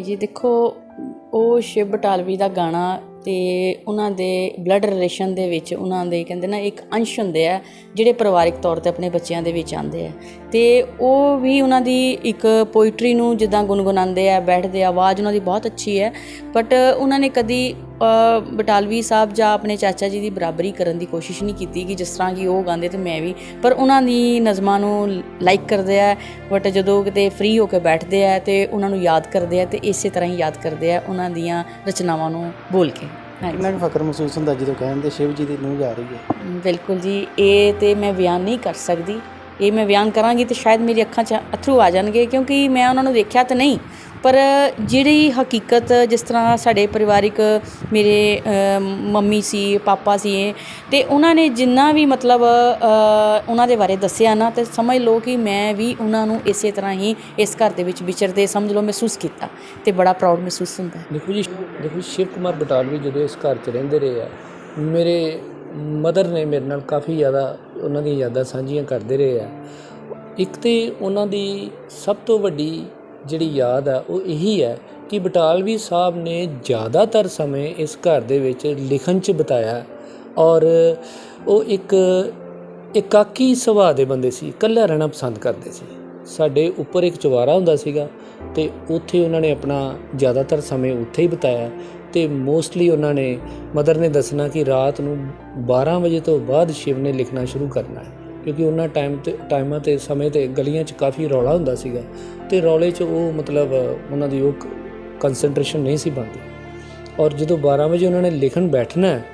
ਜੀ, ਦੇਖੋ, ਉਹ ਸ਼ਿਵ ਬਟਾਲਵੀ ਦਾ ਗਾਣਾ ਤੇ ਉਹਨਾਂ ਦੇ ਬਲੱਡ ਰਿਲੇਸ਼ਨ ਦੇ ਵਿੱਚ ਉਹਨਾਂ ਦੇ ਕਹਿੰਦੇ ਨਾ ਇੱਕ ਅੰਸ਼ ਹੁੰਦੇ ਆ, ਜਿਹੜੇ ਪਰਿਵਾਰਿਕ ਤੌਰ ਤੇ ਆਪਣੇ ਬੱਚਿਆਂ ਦੇ ਵਿੱਚ ਆਉਂਦੇ ਆ। ਤੇ ਉਹ ਵੀ ਉਹਨਾਂ ਦੀ ਇੱਕ ਪੋਇਟਰੀ ਨੂੰ ਜਿੱਦਾਂ ਗੁੰਗੁਣਾਉਂਦੇ ਆ, ਬੈਠਦੇ ਆ, ਆਵਾਜ਼ ਉਹਨਾਂ ਦੀ ਬਹੁਤ ਅੱਛੀ ਹੈ ਬਟ ਉਹਨਾਂ ਨੇ ਕਦੀ ਬਟਾਲਵੀ ਸਾਹਿਬ ਜਾਂ ਆਪਣੇ ਚਾਚਾ ਜੀ ਦੀ ਬਰਾਬਰੀ ਕਰਨ ਦੀ ਕੋਸ਼ਿਸ਼ ਨਹੀਂ ਕੀਤੀ ਕਿ ਜਿਸ ਤਰ੍ਹਾਂ ਕਿ ਉਹ ਗਾਉਂਦੇ ਤੇ ਮੈਂ ਵੀ ਪਰ ਉਹਨਾਂ ਦੀ ਨਜ਼ਮਾਂ ਨੂੰ ਲਾਈਕ ਕਰਦੇ ਆ ਬਟ ਜਦੋਂ ਕਿਤੇ ਫ੍ਰੀ ਹੋ ਕੇ ਬੈਠਦੇ ਆ ਤੇ ਉਹਨਾਂ ਨੂੰ ਯਾਦ ਕਰਦੇ ਆ ਤੇ ਇਸੇ ਤਰ੍ਹਾਂ ਹੀ ਯਾਦ ਕਰਦੇ ਆ ਉਹਨਾਂ ਦੀਆਂ ਰਚਨਾਵਾਂ ਨੂੰ ਬੋਲ ਕੇ। ਕੁ ਫਖਰ ਮਹਿਸੂਸ ਹੁੰਦਾ ਜਦੋਂ ਕਹਿੰਦੇ ਸ਼ਿਵ ਜੀ ਦੀ ਨੂੰਹ ਗਾ ਰਹੀ ਹੈ। ਬਿਲਕੁਲ ਜੀ ਇਹ ਤੇ ਮੈਂ ਬਿਆਨ ਨਹੀਂ ਕਰ ਸਕਦੀ ਇਹ ਮੈਂ ਬਿਆਨ ਕਰਾਂਗੀ ਤੇ ਸ਼ਾਇਦ ਮੇਰੀ ਅੱਖਾਂ 'ਚ ਅਥਰੂ ਆ ਜਾਣਗੇ, ਕਿਉਂਕਿ ਮੈਂ ਉਹਨਾਂ ਨੂੰ ਦੇਖਿਆ ਤਾਂ ਨਹੀਂ। ਪਰ ਜਿਹੜੀ ਹਕੀਕਤ ਜਿਸ ਤਰ੍ਹਾਂ ਸਾਡੇ ਪਰਿਵਾਰਿਕ ਮੇਰੇ ਮੰਮੀ ਸੀ, ਪਾਪਾ ਸੀ ਇਹ, ਤੇ ਉਹਨਾਂ ਨੇ ਜਿੰਨਾ ਵੀ ਮਤਲਬ ਉਹਨਾਂ ਦੇ ਬਾਰੇ ਦੱਸਿਆ ਨਾ, ਤੇ ਸਮਝ ਲਓ ਕਿ ਮੈਂ ਵੀ ਉਹਨਾਂ ਨੂੰ ਇਸੇ ਤਰ੍ਹਾਂ ਹੀ ਇਸ ਘਰ ਦੇ ਵਿੱਚ ਵਿਚਰਦੇ ਸਮਝ ਲਓ ਮਹਿਸੂਸ ਕੀਤਾ ਤੇ ਬੜਾ ਪ੍ਰਾਊਡ ਮਹਿਸੂਸ ਹੁੰਦਾ ਦੇਖੋ ਜੀ, ਦੇਖੋ ਸ਼ਿਵ ਕੁਮਾਰ ਬਟਾਲਵੀ ਜਦੋਂ ਇਸ ਘਰ 'ਚ ਰਹਿੰਦੇ ਰਹੇ ਆ, ਮੇਰੇ ਮਦਰ ਨੇ ਮੇਰੇ ਨਾਲ ਕਾਫੀ ਜ਼ਿਆਦਾ ਉਹਨਾਂ ਦੀਆਂ ਯਾਦਾਂ ਸਾਂਝੀਆਂ ਕਰਦੇ ਰਹੇ ਆ। ਇੱਕ ਤੇ ਉਹਨਾਂ ਦੀ ਸਭ ਤੋਂ ਵੱਡੀ ਜਿਹੜੀ ਯਾਦ ਆ, ਉਹ ਇਹੀ ਹੈ ਕਿ ਬਟਾਲਵੀ ਸਾਹਿਬ ਨੇ ਜ਼ਿਆਦਾਤਰ ਸਮੇਂ ਇਸ ਘਰ ਦੇ ਵਿੱਚ ਲਿਖਣ 'ਚ ਬਿਤਾਇਆ ਔਰ ਉਹ ਇੱਕ ਇਕਾਕੀ ਸੁਭਾਅ ਦੇ ਬੰਦੇ ਸੀ, ਇਕੱਲਾ ਰਹਿਣਾ ਪਸੰਦ ਕਰਦੇ ਸੀ। ਸਾਡੇ ਉੱਪਰ ਇੱਕ ਚੁਬਾਰਾ ਹੁੰਦਾ ਸੀਗਾ ਤੇ ਉੱਥੇ ਉਹਨਾਂ ਨੇ ਆਪਣਾ ਜ਼ਿਆਦਾਤਰ ਸਮੇਂ ਉੱਥੇ ਹੀ ਬਿਤਾਇਆ ਅਤੇ ਮੋਸਟਲੀ ਉਹਨਾਂ ਨੇ ਮਦਰ ਨੇ ਦੱਸਣਾ ਕਿ ਰਾਤ ਨੂੰ 12 ਵਜੇ ਤੋਂ ਬਾਅਦ ਸ਼ਿਵ ਨੇ ਲਿਖਣਾ ਸ਼ੁਰੂ ਕਰਨਾ ਹੈ ਕਿਉਂਕਿ ਉਹਨਾਂ ਟਾਈਮ ਤੇ ਟਾਈਮਾਂ ਤੇ ਸਮੇਂ ਤੇ ਗਲੀਆਂ 'ਚ ਕਾਫੀ ਰੌਲਾ ਹੁੰਦਾ ਸੀਗਾ ਤੇ ਰੌਲੇ 'ਚ ਉਹ ਮਤਲਬ ਉਹਨਾਂ ਦੀ ਉਹ ਕਨਸੈਂਟਰੇਸ਼ਨ ਨਹੀਂ ਸੀ ਬਣਦੀ। ਔਰ ਜਦੋਂ 12 ਵਜੇ ਉਹਨਾਂ ਨੇ ਲਿਖਣ ਬੈਠਣਾ ਹੈ,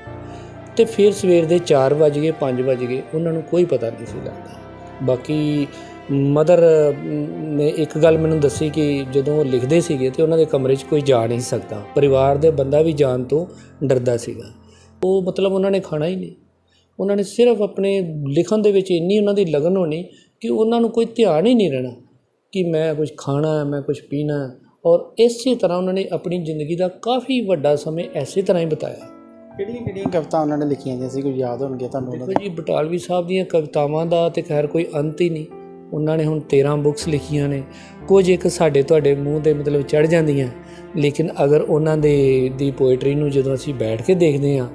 ਤੇ ਫਿਰ ਸਵੇਰ ਦੇ 4 ਵਜ ਗਏ 5 ਵਜ ਗਏ ਉਹਨਾਂ ਨੂੰ ਕੋਈ ਪਤਾ ਨਹੀਂ ਸੀ ਲੱਗਦਾ। ਬਾਕੀ ਮਦਰ ਨੇ ਇੱਕ ਗੱਲ ਮੈਨੂੰ ਦੱਸੀ ਕਿ ਜਦੋਂ ਉਹ ਲਿਖਦੇ ਸੀਗੇ ਤੇ ਉਹਨਾਂ ਦੇ ਕਮਰੇ 'ਚ ਕੋਈ ਜਾ ਨਹੀਂ ਸਕਦਾ। ਪਰਿਵਾਰ ਦੇ ਬੰਦਾ ਵੀ ਜਾਣ ਤੋਂ ਡਰਦਾ ਸੀਗਾ। ਉਹ ਮਤਲਬ ਉਹਨਾਂ ਨੇ ਖਾਣਾ ਹੀ ਨਹੀਂ। ਉਹਨਾਂ ਨੇ ਸਿਰਫ ਆਪਣੇ ਲਿਖਣ ਦੇ ਵਿੱਚ ਇੰਨੀ ਉਹਨਾਂ ਦੀ ਲਗਨ ਹੋਣੀ ਕਿ ਉਹਨਾਂ ਨੂੰ ਕੋਈ ਧਿਆਨ ਹੀ ਨਹੀਂ ਰਹਿਣਾ ਕਿ ਮੈਂ ਕੁਝ ਖਾਣਾ ਹੈ ਮੈਂ ਕੁਝ ਪੀਣਾ। ਔਰ ਇਸੇ ਤਰ੍ਹਾਂ ਉਹਨਾਂ ਨੇ ਆਪਣੀ ਜ਼ਿੰਦਗੀ ਦਾ ਕਾਫੀ ਵੱਡਾ ਸਮੇਂ ਐਸੇ ਤਰ੍ਹਾਂ ਹੀ ਬਿਤਾਇਆ। ਕਿਹੜੀਆਂ ਕਿਹੜੀਆਂ ਕਵਿਤਾ ਉਹਨਾਂ ਨੇ ਲਿਖੀਆਂ ਜਾਂ ਸੀ ਕੋਈ ਯਾਦ ਹੋਣਗੇ ਤੁਹਾਨੂੰ ਉਹਨਾਂ ਦੇਖੋ ਜੀ ਬਟਾਲਵੀ ਸਾਹਿਬ ਦੀਆਂ ਕਵਿਤਾਵਾਂ ਦਾ ਤੇ ਖੈਰ ਕੋਈ ਅੰਤ ਹੀ ਨਹੀਂ। ਉਹਨਾਂ ਨੇ ਹੁਣ 13 ਬੁੱਕਸ ਲਿਖੀਆਂ ਨੇ। ਕੁਝ ਇੱਕ ਸਾਡੇ ਤੁਹਾਡੇ ਮੂੰਹ ਤੇ ਮਤਲਬ ਚੜ ਜਾਂਦੀਆਂ। ਲੇਕਿਨ ਅਗਰ ਉਹਨਾਂ ਦੇ ਦੀ ਪੋਇਟਰੀ ਨੂੰ ਜਦੋਂ ਅਸੀਂ ਬੈਠ ਕੇ ਦੇਖਦੇ ਹਾਂ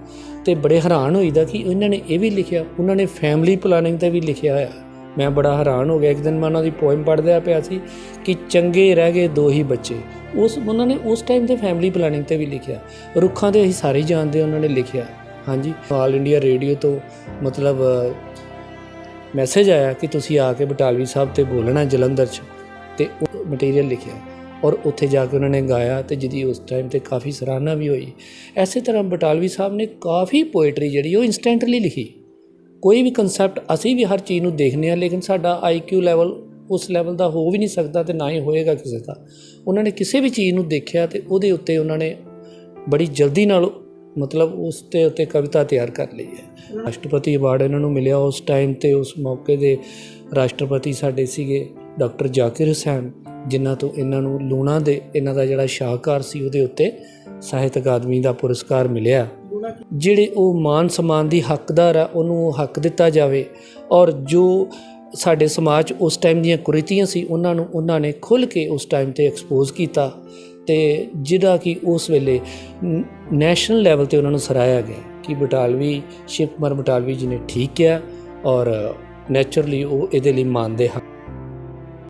ਤੇ ਬੜੇ ਹੈਰਾਨ ਹੋਈਦਾ ਕਿ ਉਹਨਾਂ ਨੇ ਇਹ ਵੀ ਲਿਖਿਆ ਉਹਨਾਂ ਨੇ ਫੈਮਿਲੀ ਪਲਾਨਿੰਗ ਤੇ ਵੀ ਲਿਖਿਆ ਹੋਇਆ। ਮੈਂ ਬੜਾ ਹੈਰਾਨ ਹੋ ਗਿਆ। ਇੱਕ ਦਿਨ ਮੈਂ ਉਹਨਾਂ ਦੀ ਪੋਇਮ ਪੜ੍ਹਦਿਆ ਪਿਆ ਸੀ ਕਿ ਚੰਗੇ ਰਹਿ ਗਏ ਦੋ ਹੀ ਬੱਚੇ। ਉਸ, ਉਹਨਾਂ ਨੇ ਉਸ ਟਾਈਮ ਤੇ ਫੈਮਿਲੀ ਪਲੈਨਿੰਗ ਤੇ ਵੀ ਲਿਖਿਆ। ਰੁੱਖਾਂ ਦੇ ਅਸੀਂ ਸਾਰੇ ਜਾਣਦੇ ਉਹਨਾਂ ਨੇ ਲਿਖਿਆ। ਹਾਂਜੀ ਆਲ ਇੰਡੀਆ ਰੇਡੀਓ ਤੋਂ ਮਤਲਬ ਮੈਸੇਜ ਆਇਆ ਕਿ ਤੁਸੀਂ ਆ ਕੇ ਬਟਾਲਵੀ ਸਾਹਿਬ ਤੇ ਬੋਲਣਾ ਜਲੰਧਰ 'ਚ। ਤੇ ਉਹ ਮਟੀਰੀਅਲ ਲਿਖਿਆ ਔਰ ਉੱਥੇ ਜਾ ਕੇ ਉਹਨਾਂ ਨੇ ਗਾਇਆ ਤੇ ਜਿਹਦੀ ਉਸ ਟਾਈਮ ਤੇ ਕਾਫੀ ਸਰਾਹਨਾ ਵੀ ਹੋਈ। ਐਸੇ ਤਰ੍ਹਾਂ ਬਟਾਲਵੀ ਸਾਹਿਬ ਨੇ ਕਾਫੀ ਪੋਇਟਰੀ ਜਿਹੜੀ ਉਹ ਇਨਸਟੈਂਟਲੀ ਲਿਖੀ। ਕੋਈ ਵੀ ਕਨਸੈਪਟ ਅਸੀਂ ਵੀ ਹਰ ਚੀਜ਼ ਨੂੰ ਦੇਖਦੇ ਹਾਂ, ਲੇਕਿਨ ਸਾਡਾ ਆਈਕਿਊ ਲੈਵਲ ਉਸ ਲੈਵਲ ਦਾ ਹੋ ਵੀ ਨਹੀਂ ਸਕਦਾ ਤੇ ਨਾ ਹੀ ਹੋਏਗਾ ਕਿਸੇ ਦਾ। ਉਹਨਾਂ ਨੇ ਕਿਸੇ ਵੀ ਚੀਜ਼ ਨੂੰ ਦੇਖਿਆ ਤੇ ਉਹਦੇ ਉੱਤੇ ਉਹਨਾਂ ਨੇ ਬੜੀ ਜਲਦੀ ਨਾਲ ਮਤਲਬ ਉਸ ਤੇ ਉੱਤੇ ਕਵਿਤਾ ਤਿਆਰ ਕਰ ਲਈ ਹੈ। ਰਾਸ਼ਟਰਪਤੀ ਅਵਾਰਡ ਇਹਨਾਂ ਨੂੰ ਮਿਲਿਆ ਉਸ ਟਾਈਮ ਤੇ ਉਸ ਮੌਕੇ ਦੇ ਰਾਸ਼ਟਰਪਤੀ ਸਾਡੇ ਸੀਗੇ ਡਾਕਟਰ ਜ਼ਾਕਿਰ ਹੁਸੈਨ, ਜਿਨ੍ਹਾਂ ਤੋਂ ਇਹਨਾਂ ਨੂੰ ਲੂਣਾ ਦੇ, ਇਹਨਾਂ ਦਾ ਜਿਹੜਾ ਸ਼ਾਹਕਾਰ ਸੀ ਉਹਦੇ ਉੱਤੇ ਸਾਹਿਤ ਅਕਾਦਮੀ ਦਾ ਪੁਰਸਕਾਰ ਮਿਲਿਆ। ਜਿਹੜੇ ਉਹ ਮਾਨ ਸਮਾਨ ਦੀ ਹੱਕਦਾਰ ਆ, ਉਹਨੂੰ ਉਹ ਹੱਕ ਦਿੱਤਾ ਜਾਵੇ। ਔਰ ਜੋ ਸਾਡੇ ਸਮਾਜ 'ਚ ਉਸ ਟਾਈਮ ਦੀਆਂ ਕੁਰੀਤੀਆਂ ਸੀ, ਉਹਨਾਂ ਨੂੰ ਉਹਨਾਂ ਨੇ ਖੁੱਲ੍ਹ ਕੇ ਉਸ ਟਾਈਮ ਤੇ ਐਕਸਪੋਜ਼ ਕੀਤਾ ਤੇ ਜਿਹੜਾ ਕਿ ਉਸ ਵੇਲੇ ਨੈਸ਼ਨਲ ਲੈਵਲ ਤੇ ਉਹਨਾਂ ਨੂੰ ਸਰਾਇਆ ਗਿਆ ਕਿ ਬਟਾਲਵੀ, ਸ਼ਿਵ ਕੁਮਾਰ ਬਟਾਲਵੀ ਜੀ ਨੇ ਠੀਕ ਕਿਹਾ ਔਰ ਨੇਚਰਲੀ ਉਹ ਇਹਦੇ ਲਈ ਮੰਨਦੇ ਹਨ